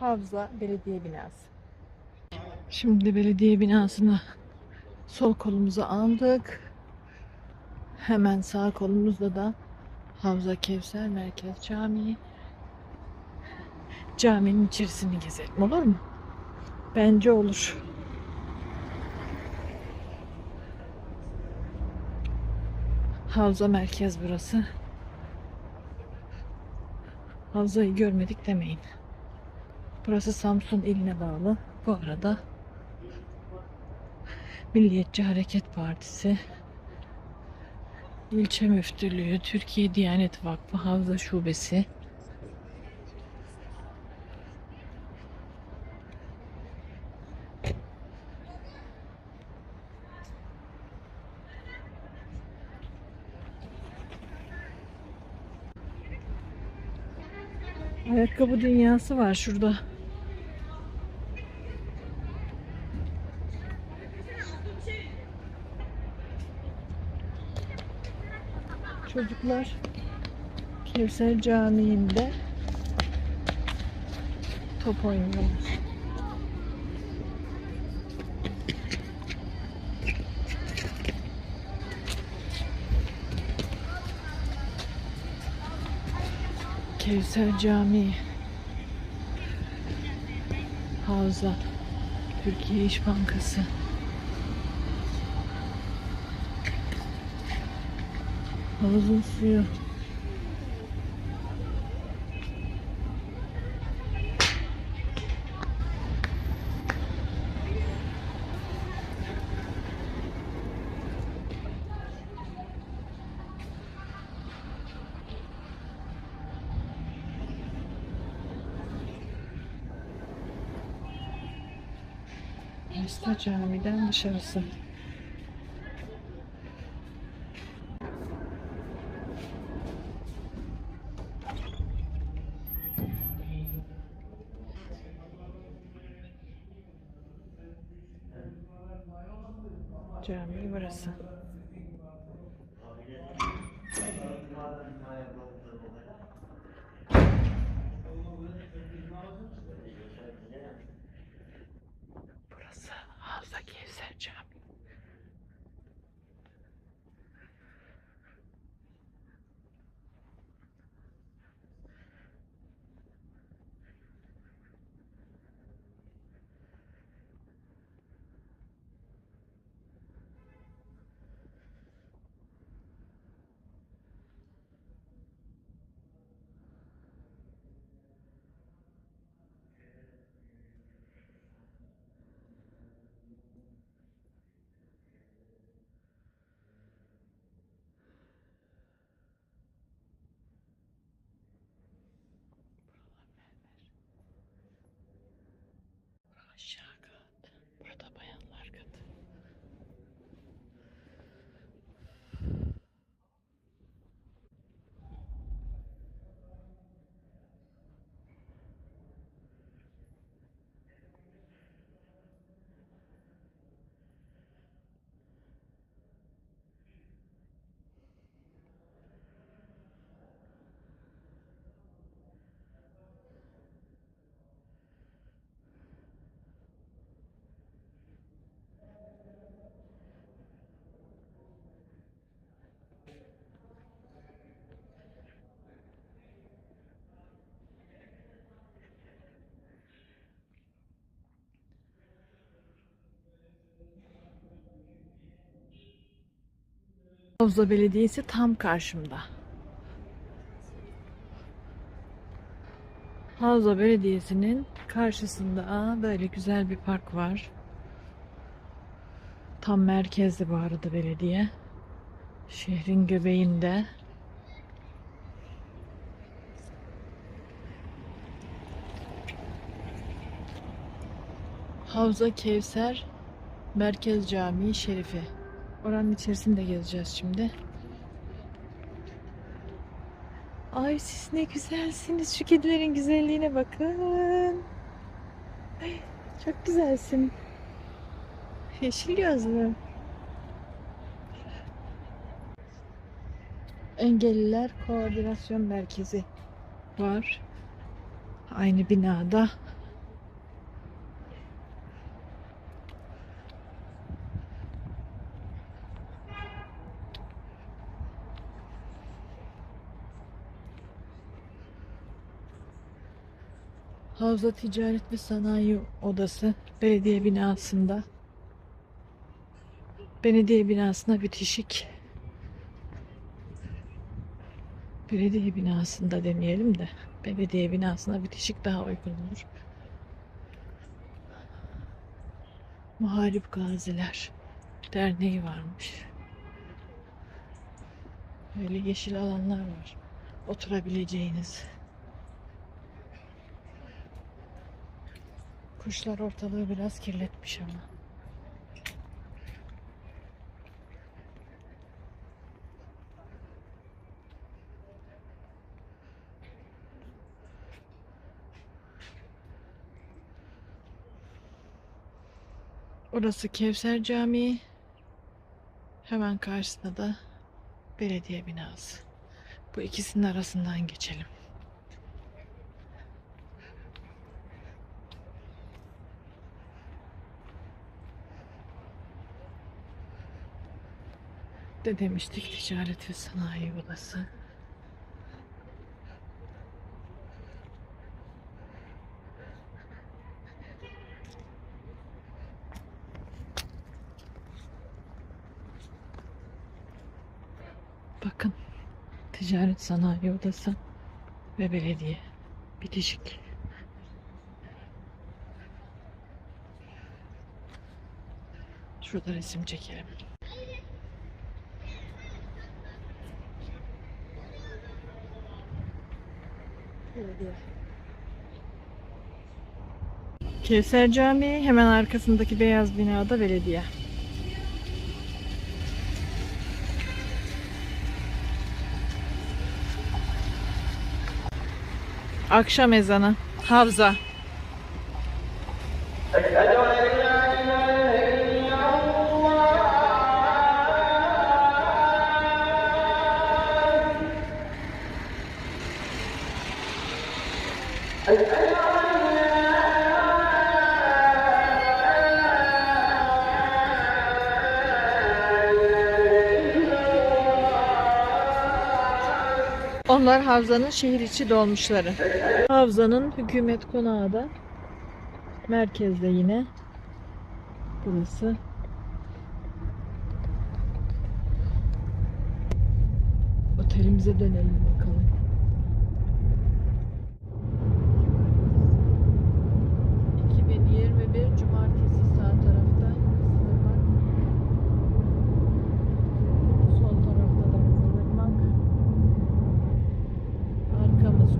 Havza Belediye Binası. Şimdi belediye binasına sol kolumuzu aldık. Hemen sağ kolumuzda da Havza Kevser Merkez Camii. Caminin içerisini gezelim olur mu? Bence olur. Havza merkez burası. Havzayı görmedik demeyin. Burası Samsun iline bağlı. Bu arada Milliyetçi Hareket Partisi İlçe Müftülüğü, Türkiye Diyanet Vakfı Havza Şubesi Ayakkabı dünyası var şurada. Çocuklar Kevser Camii'nde top oynuyorlar. Kevser Camii Havza Türkiye İş Bankası Havuzun suyu Mesle Camii'den dışarısı. Cami burası. Burası Havza Kevser Camii. Aşağı kat. Burada bayanlar katı. Havza Belediyesi tam karşımda. Havza Belediyesi'nin karşısında böyle güzel bir park var. Tam merkezde bu arada belediye. Şehrin göbeğinde. Havza Kevser Merkez Camii Şerifi. Oranın içerisinde de gezeceğiz şimdi. Ay siz ne güzelsiniz. Şu kedilerin güzelliğine bakın. Ay, çok güzelsin. Yeşil gözlü. Engelliler Koordinasyon Merkezi var. Aynı binada Havza Ticaret ve Sanayi Odası belediye binasında. Belediye binasına bitişik. Belediye binasında demeyelim de belediye binasına bitişik daha uygun olur. Muharip Gaziler Derneği varmış. Böyle yeşil alanlar var. Oturabileceğiniz. Kuşlar ortalığı biraz kirletmiş ama. Orası Kevser Camii. Hemen karşısında da belediye binası. Bu ikisinin arasından geçelim. De demiştik ticaret ve sanayi odası. Bakın ticaret sanayi odası ve belediye bitişik. Şurada resim çekelim. Kevser Camii hemen arkasındaki beyaz binada belediye. Akşam ezanı. Havza. Onlar Havza'nın şehir içi dolmuşları. Havza'nın hükümet konağı da merkezde yine. Burası. Otelimize dönelim bakalım.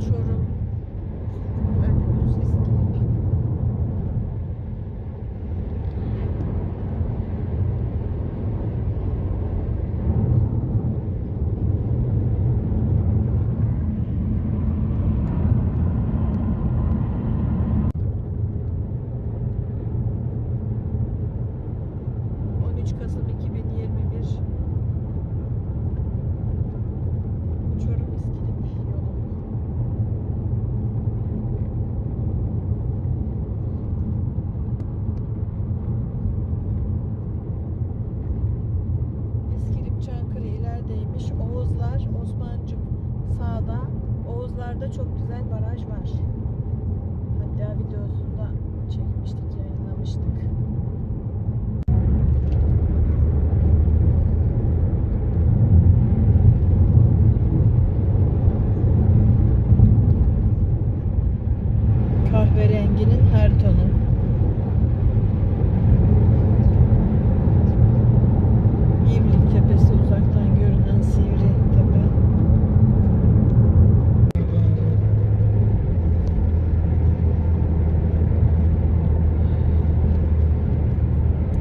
Arkamız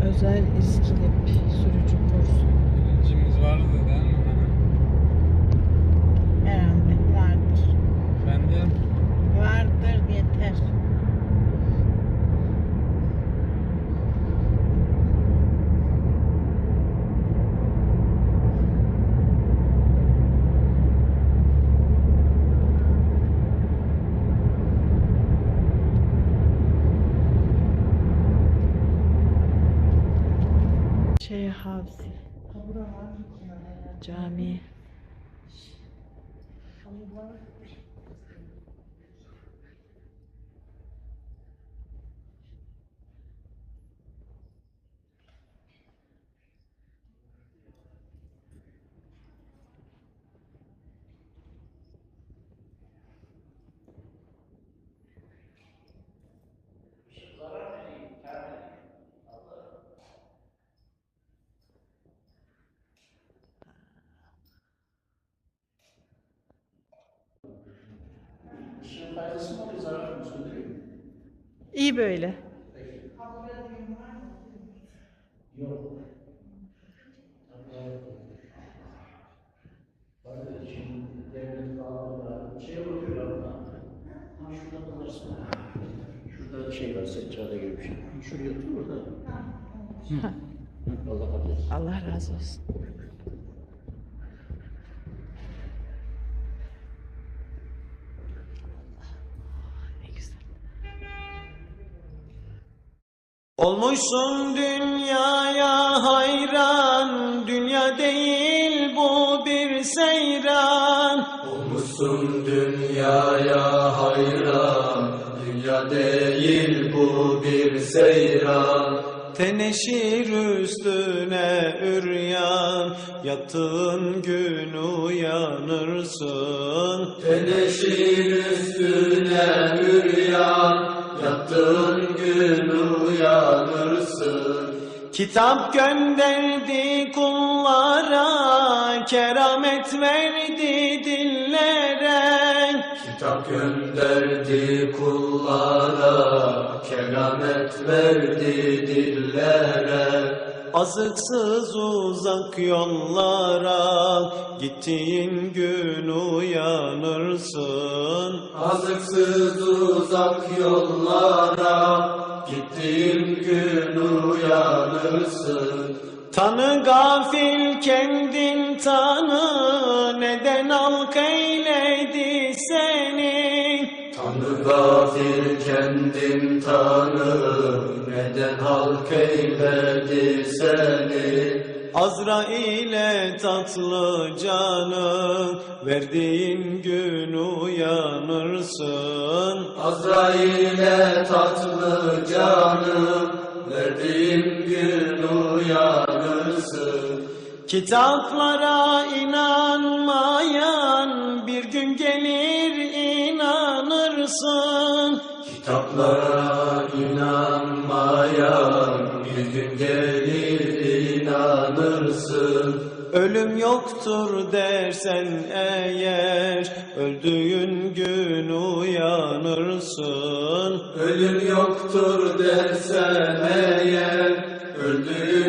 Özel İskilip sürücü kursu. Bilincimiz vardı değil mi? Herhalde vardır. Efendim? Vardır yeter. Şey Havzi. Cami. Faydası mı oluyor, zarar mı söndürüyor mu? İyi böyle. Yok. Bakın şimdi devlet bağlamda şeye bakıyorlar buna. Ha şurada kalırsın. Şurada şey var, seccade gibi bir şey. Şuraya otur orada. Allah kabul etsin. Allah razı olsun. Olmuşsun dünyaya hayran, dünya değil bu bir seyran. Olmuşsun dünyaya hayran, dünya değil bu bir seyran. Teneşir üstüne üryan, yattığın gün uyanırsın. Teneşir Kitap gönderdi kullara, keramet verdi dillere. Kitap gönderdi kullara, keramet verdi dillere. Azıksız uzak yollara gittiğin gün uyanırsın. Azıksız uzak yollara, gittiğin gün uyanırsın. Tanı gafil kendin tanı neden halk eyledi seni. Tanrı gafil kendin tanı, neden halk eyledi seni? Azrail'e tatlı canı verdiğin gün uyanırsın. Azrail'e tatlı canım, verdiğim gün uyanırsın. Kitaplara inanmayan bir gün gelir inanırsın. Kitaplara inanmayan, bir gün gelir inanırsın. Ölüm yoktur dersen eğer öldüğün gün uyanırsın. Ölüm yoktur dersen eğer, öldüğün.